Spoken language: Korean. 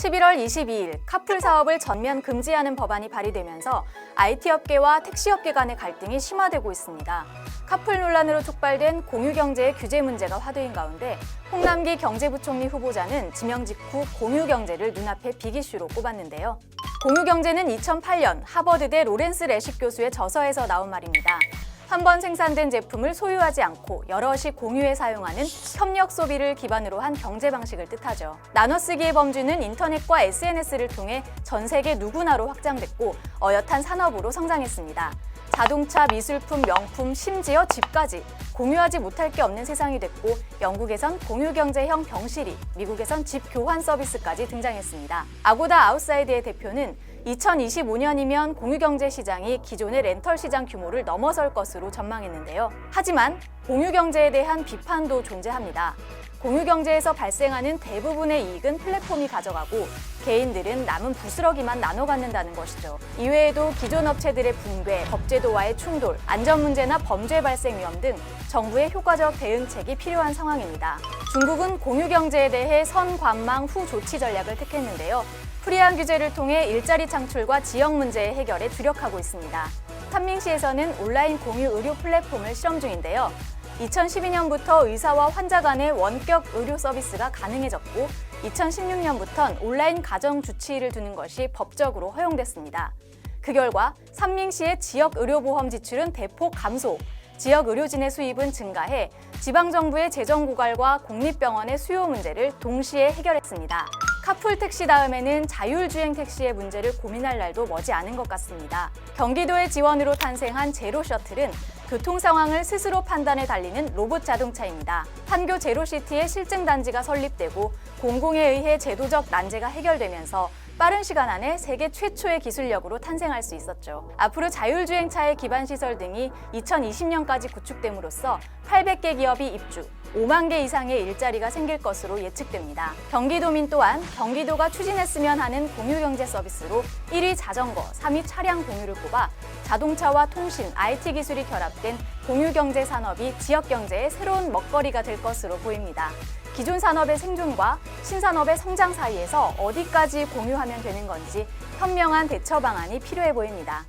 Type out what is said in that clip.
11월 22일 카풀 사업을 전면 금지하는 법안이 발의되면서 IT 업계와 택시 업계 간의 갈등이 심화되고 있습니다. 카풀 논란으로 촉발된 공유 경제의 규제 문제가 화두인 가운데 홍남기 경제부총리 후보자는 지명 직후 공유 경제를 눈앞에 빅이슈로 꼽았는데요. 공유 경제는 2008년 하버드대 로렌스 레식 교수의 저서에서 나온 말입니다. 한 번 생산된 제품을 소유하지 않고 여럿이 공유해 사용하는 협력 소비를 기반으로 한 경제 방식을 뜻하죠. 나눠쓰기의 범주는 인터넷과 SNS를 통해 전 세계 누구나로 확장됐고 어엿한 산업으로 성장했습니다. 자동차, 미술품, 명품, 심지어 집까지 공유하지 못할 게 없는 세상이 됐고 영국에선 공유경제형 병실이, 미국에선 집 교환 서비스까지 등장했습니다. 아고다 아웃사이드의 대표는 2025년이면 공유경제 시장이 기존의 렌털 시장 규모를 넘어설 것으로 전망했는데요. 하지만 공유경제에 대한 비판도 존재합니다. 공유경제에서 발생하는 대부분의 이익은 플랫폼이 가져가고 개인들은 남은 부스러기만 나눠 갖는다는 것이죠. 이외에도 기존 업체들의 붕괴, 법제도와의 충돌, 안전 문제나 범죄 발생 위험 등 정부의 효과적 대응책이 필요한 상황입니다. 중국은 공유경제에 대해 선관망 후 조치 전략을 택했는데요. 프리한 규제를 통해 일자리 창출과 지역 문제의 해결에 주력하고 있습니다. 산밍시에서는 온라인 공유 의료 플랫폼을 실험 중인데요. 2012년부터 의사와 환자 간의 원격 의료 서비스가 가능해졌고 2016년부터는 온라인 가정 주치의를 두는 것이 법적으로 허용됐습니다. 그 결과 산밍시의 지역 의료보험 지출은 대폭 감소, 지역 의료진의 수입은 증가해 지방정부의 재정 고갈과 공립병원의 수요 문제를 동시에 해결했습니다. 카풀 택시 다음에는 자율주행 택시의 문제를 고민할 날도 머지 않은 것 같습니다. 경기도의 지원으로 탄생한 제로 셔틀은 교통 상황을 스스로 판단해 달리는 로봇 자동차입니다. 판교 제로시티의 실증 단지가 설립되고 공공에 의해 제도적 난제가 해결되면서 빠른 시간 안에 세계 최초의 기술력으로 탄생할 수 있었죠. 앞으로 자율주행차의 기반 시설 등이 2020년까지 구축됨으로써 800개 기업이 입주, 5만 개 이상의 일자리가 생길 것으로 예측됩니다. 경기도민 또한 경기도가 추진했으면 하는 공유경제 서비스로 1위 자전거, 3위 차량 공유를 꼽아 자동차와 통신, IT 기술이 결합된 공유경제 산업이 지역 경제의 새로운 먹거리가 될 것으로 보입니다. 기존 산업의 생존과 신산업의 성장 사이에서 어디까지 공유하면 되는 건지 현명한 대처 방안이 필요해 보입니다.